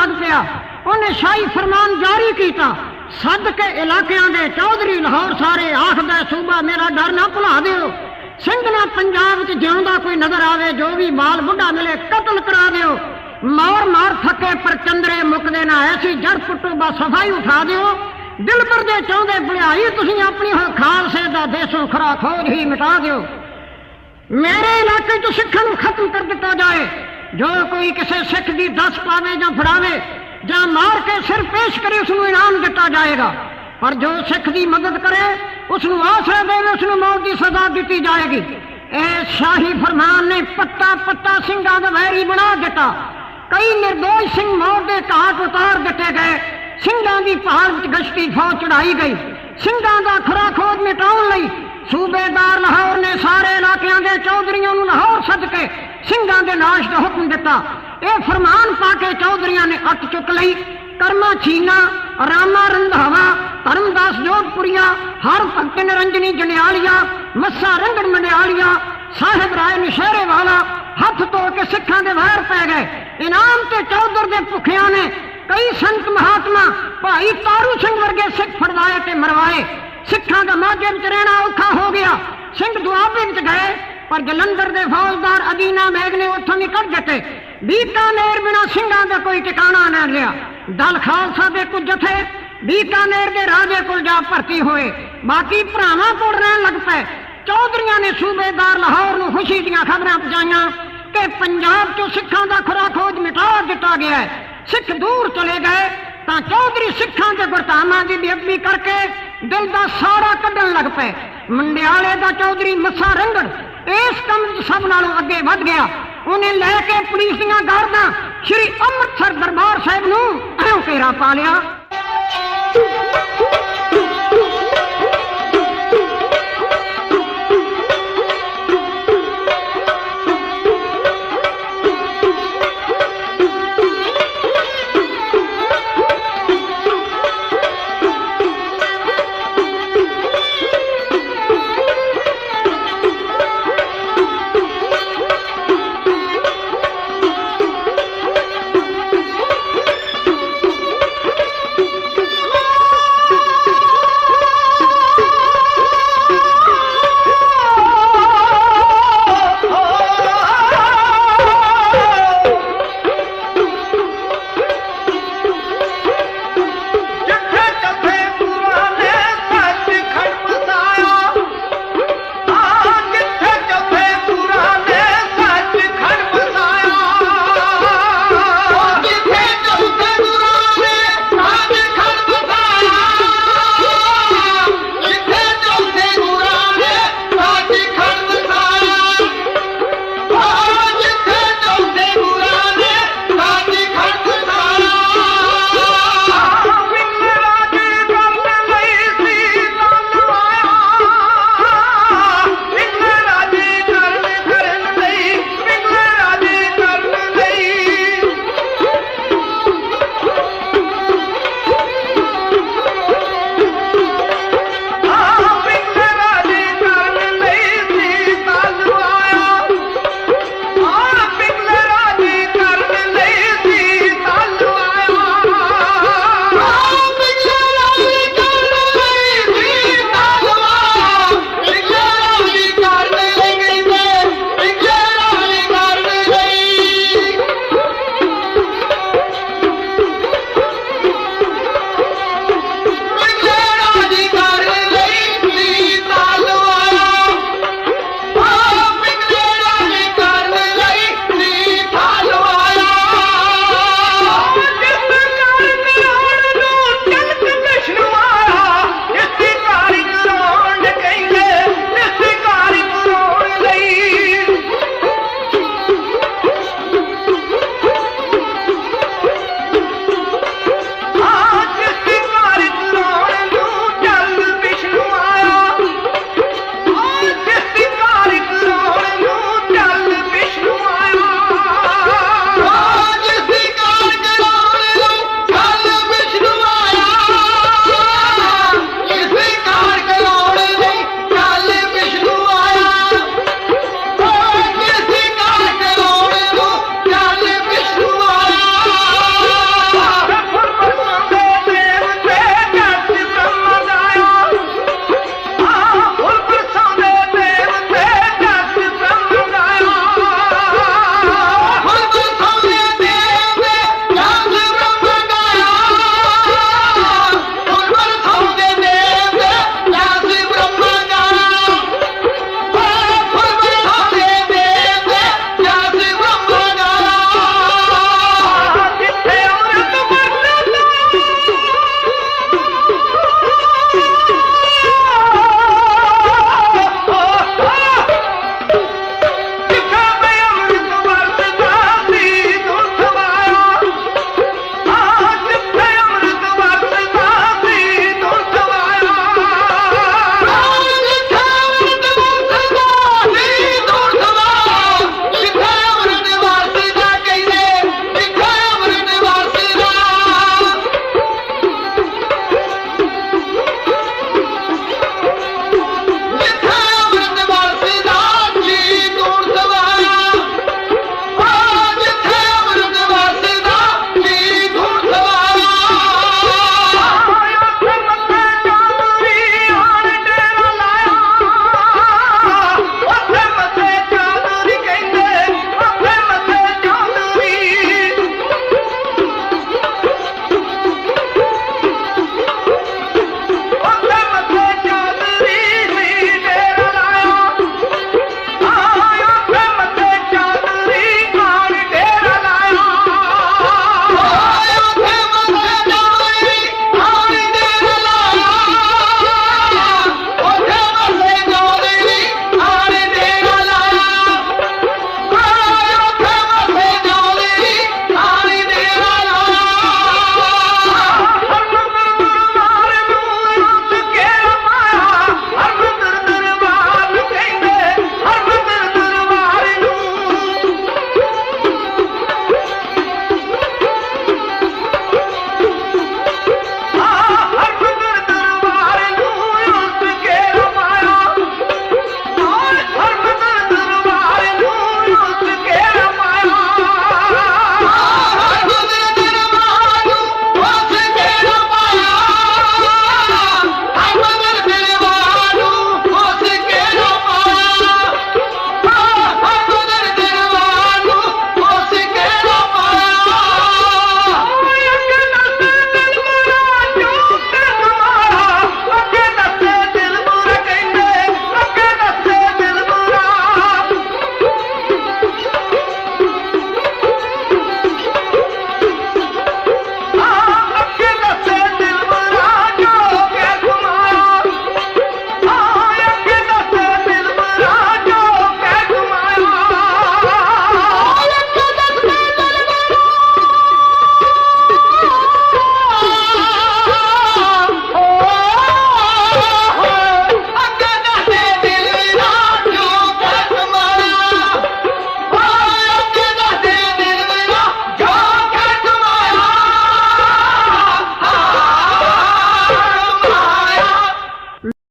ਲੱਗ ਪਿਆ। ਉਹਨੇ ਸ਼ਾਹੀ ਫਰਮਾਨ ਜਾਰੀ ਕੀਤਾ। ਸੱਦ ਇਲਾਕਿਆਂ ਦੇ ਚੌਧਰੀ ਲਾਹੌਰ ਸਾਰੇ ਆਖਦਾ, ਸੂਬਾ, ਮੇਰਾ ਡਰ ਨਾ ਭੁਲਾ ਦਿਓ। ਸਿੰਘ ਪੰਜਾਬ 'ਚ ਜਿਉਂਦਾ ਕੋਈ ਨਜ਼ਰ ਆਵੇ, ਜੋ ਵੀ ਮਾਲ ਬੁੱਢਾ ਮਿਲੇ, ਕਤਲ ਕਰਾ ਦਿਓ। ਮਾਰ ਮਾਰ ਥੱਕੇ, ਪਰ ਚੰਦਰੇ ਮੁੱਕਦੇ ਨਾ। ਐਸੀ ਜੜ ਪੁੱਟੂ ਬਾ ਸਫ਼ਾਈ ਉਠਾ ਦਿਓ। ਦਿਲਬਰ ਦੇ ਚਾਹੁੰਦੇ ਭਲਾਈ, ਤੁਸੀਂ ਆਪਣੀ ਹੋ ਖਾਲਸੇ ਦਾ ਦੇਸੋਂ ਖਰਾ ਖੋਜ ਹੀ ਮਿਟਾ ਦਿਓ। ਮੇਰੇ ਇਲਾਕੇ 'ਚ ਸਿੱਖਾਂ ਨੂੰ ਖਤਮ ਕਰ ਦਿੱਤਾ ਜਾਏ। ਜੋ ਕੋਈ ਕਿਸੇ ਸਿੱਖ ਦੀ ਦੱਸ ਪਾਵੇ ਜਾਂ ਫੜਾਵੇ ਜਾਂ ਮਾਰ ਕੇ ਸਿਰ ਪੇਸ਼ ਕਰੇ ਉਸ ਨੂੰ ਇਨਾਮ ਦਿੱਤਾ ਜਾਏਗਾ। ਪਰ ਜੋ ਸਿੱਖ ਦੀ ਮਦਦ ਕਰੇ ਉਸ ਨੂੰ ਆਸਰਾ ਦੇਵੇ ਉਸ ਨੂੰ ਮੌਤ ਦੀ ਸਜ਼ਾ ਦਿੱਤੀ ਜਾਏਗੀ। ਇਹ ਸ਼ਾਹੀ ਫਰਮਾਨ ਨੇ ਪੱਤਾ ਪੱਤਾ ਸਿੰਘਾਂ ਦਾ ਵੈਰੀ ਬਣਾ ਦਿੱਤਾ। ਕਈ ਨਿਰਦੋਸ਼ ਸਿੰਘ ਮੌਤ ਦੇ ਘਾਟ ਉਤਾਰ ਦਿੱਤੇ ਗਏ। ਸਿੰਘਾਂ ਦੀ ਪਹਾੜ ਵਿੱਚ ਗਸ਼ਤੀ ਫੌਜ ਚੜਾਈ ਗਈ। ਸਿੰਘਾਂ ਦਾ ਖਰਾ ਖੋਜ ਮਿਟਾਉਣ ਲਈ ਸੂਬੇਦਾਰ ਲਾਹੌਰ ਨੇ ਸਾਰੇ ਇਲਾਕਿਆਂ ਦੇ ਚੌਧਰੀਆਂ ਨੂੰ ਲਾਹੌਰ ਸੱਦ ਕੇ ਸਿੰਘਾਂ ਦੇ ਨਾਸ਼ ਦਾ ਹੁਕਮ ਦਿੱਤਾ। ਇਹ ਫਰਮਾਨ ਪਾ ਕੇ ਚੌਧਰੀਆਂ ਨੇ ਅੱਟ ਚੁੱਕ ਲਈ। ਕਰਮਾ ਛੀਨਾ, ਰਾਮਾ ਰੰਧਾਵਾ, ਧਰਮਦਾਸ ਜੋਧਪੁਰੀਆ, ਹਰ ਭਗਤ ਨਿਰੰਜਨੀ ਜੰਡਿਆਲੀਆ, ਮੱਸਾ ਰੰਗੜ ਮੰਡਿਆਲੀਆ, ਸਾਹਿਬ ਰਾਏ ਨਸ਼ਹਿਰੇ ਵਾਲਾ, ਹੱਥ ਧੋ ਕੇ ਸਿੱਖਾਂ ਦੇ ਵਾਰ ਪੈ ਗਏ। ਇਨਾਮ ਤੇ ਚੌਧਰ ਦੇ ਭੁੱਖਿਆਂ ਨੇ ਕਈ ਸੰਤ ਮਹਾਤਮਾ ਭਾਈ ਤਾਰੂ ਸਿੰਘ ਵਰਗੇ ਸਿੱਖ ਫੜਵਾਏ ਤੇ ਮਰਵਾਏ। ਸਿੱਖਾਂ ਦਾ ਮਾਧਿਅਮ ਚ ਰਹਿਣਾ ਔਖਾ ਹੋ ਗਿਆ। ਸਿੰਘ ਦੁਆਬੇ ਵਿੱਚ ਗਏ। ਪਰ ਜਲੰਧਰ ਦੇ ਫੌਜਦਾਰ ਅਦੀਨਾ ਮੈਗ ਨੇ ਉੱਥੋਂ ਵੀ ਕੱਢ ਦਿੱਤੇ। ਬੀਕਾਨੇਰ ਬਿਨਾ ਸਿੰਘਾਂ ਦਾ ਕੋਈ ਟਿਕਾਣਾ ਨਾ ਲਿਆ ਦਲ ਖਾਲਸਾ ਦੇ ਕੁਝ ਜਥੇ ਬੀਕਾਨੇਰ ਦੇ ਰਾਜੇ ਕੋਲ ਜਾ ਭਰਤੀ ਹੋਏ। ਬਾਕੀ ਭਰਾਵਾਂ ਕੋਲ ਰਹਿਣ ਲੱਗ ਪਏ। ਚੌਧਰੀਆਂ ਨੇ ਸੂਬੇਦਾਰ ਲਾਹੌਰ ਨੂੰ ਖੁਸ਼ੀ ਦੀਆਂ ਖਬਰਾਂ ਪਹੁੰਚਾਈਆਂ ਕਿ ਪੰਜਾਬ ਤੋਂ ਸਿੱਖਾਂ ਦਾ ਖੁਰਾ ਖੋਜ ਮਿਟਾ ਦਿੱਤਾ ਗਿਆ ਹੈ। ਸਿੱਖ ਦੂਰ ਚਲੇ ਗਏ, ਤਾਂ ਚੌਧਰੀ ਸਿੱਖਾਂ ਦੇ ਗੁਰਤਾਮਾਂ ਦੀ ਬੇਅਦਬੀ ਕਰਕੇ ਦਿਲ ਦਾ ਸਾਰਾ ਕੱਢਣ ਲੱਗ ਪਏ। ਮੰਡਿਆਲੇ ਦਾ ਚੌਧਰੀ ਮੱਸਾ ਰੰਗੜ ਇਸ ਕੰਮ 'ਚ ਸਭ ਨਾਲੋਂ ਅੱਗੇ ਵੱਧ ਗਿਆ। ਉਹਨੇ ਲੈ ਕੇ ਪੁਲਿਸ ਦੀਆਂ ਗਾਰਦਾਂ ਸ਼੍ਰੀ ਅੰਮ੍ਰਿਤਸਰ ਦਰਬਾਰ ਸਾਹਿਬ ਨੂੰ ਐਂ ਘੇਰਾ ਪਾ ਲਿਆ।